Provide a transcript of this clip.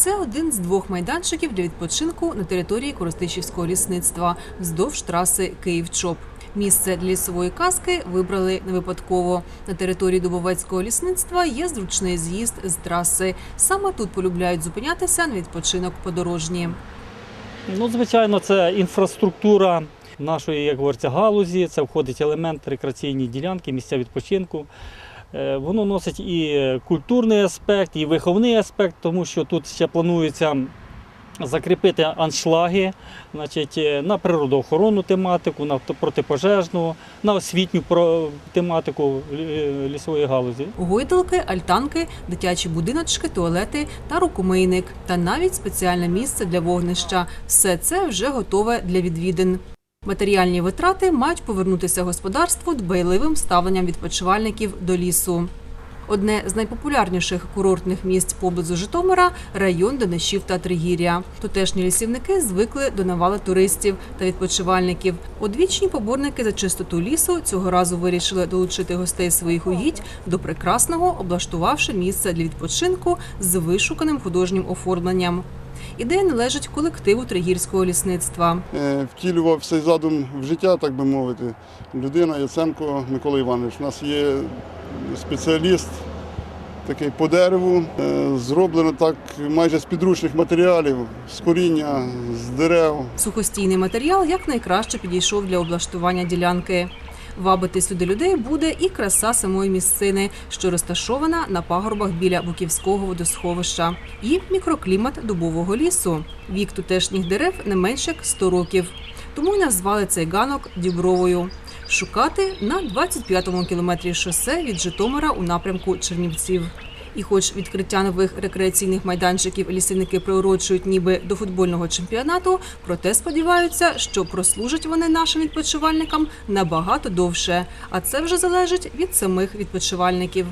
Це один з двох майданчиків для відпочинку на території Коростишівського лісництва вздовж траси Київ-Чоп. Місце для лісової казки вибрали не випадково. На території Дубовецького лісництва є зручний з'їзд з траси. Саме тут полюбляють зупинятися на відпочинок подорожні. Ну, звичайно, це інфраструктура нашої, як говориться, галузі. Це входить елемент рекреаційні ділянки, місця відпочинку. Е, Воно носить і культурний аспект, і виховний аспект, тому що тут ще планується закріпити аншлаги значить, е, на природоохоронну тематику, на протипожежну, на освітню тематику лісової галузі. Гойдалки, альтанки, дитячі будиночки, туалети та рукомийник, та навіть спеціальне місце для вогнища. Все це вже готове для відвідин. Матеріальні витрати мають повернутися господарству дбайливим ставленням відпочивальників до лісу. Одне з найпопулярніших курортних місць поблизу Житомира район Денищів та Тригір'я. Тутешні лісівники звикли до навали туристів та відпочивальників. Одвічні поборники за чистоту лісу цього разу вирішили долучити гостей своїх угідь до прекрасного, облаштувавши місце для відпочинку з вишуканим художнім оформленням. Ідея належить колективу Тригірського лісництва. е, втілював цей задум в життя, так би мовити. Людина Яценко Микола Іванович. У нас є спеціаліст такий по дереву. Е, Зроблено так майже з підручних матеріалів, з коріння, з дерев. Сухостійний матеріал якнайкраще підійшов для облаштування ділянки. Вабити сюди людей буде і краса самої місцини, що розташована на пагорбах біля Буківського водосховища, і мікроклімат дубового лісу. Вік тутешніх дерев не менше як 100 років. Тому й назвали цей ганок Дібровою. Шукати на 25-му кілометрі шосе від Житомира у напрямку Чернівців. І хоч відкриття нових рекреаційних майданчиків лісівники приурочують ніби до футбольного чемпіонату, проте сподіваються, що прослужать вони нашим відпочивальникам набагато довше. А це вже залежить від самих відпочивальників.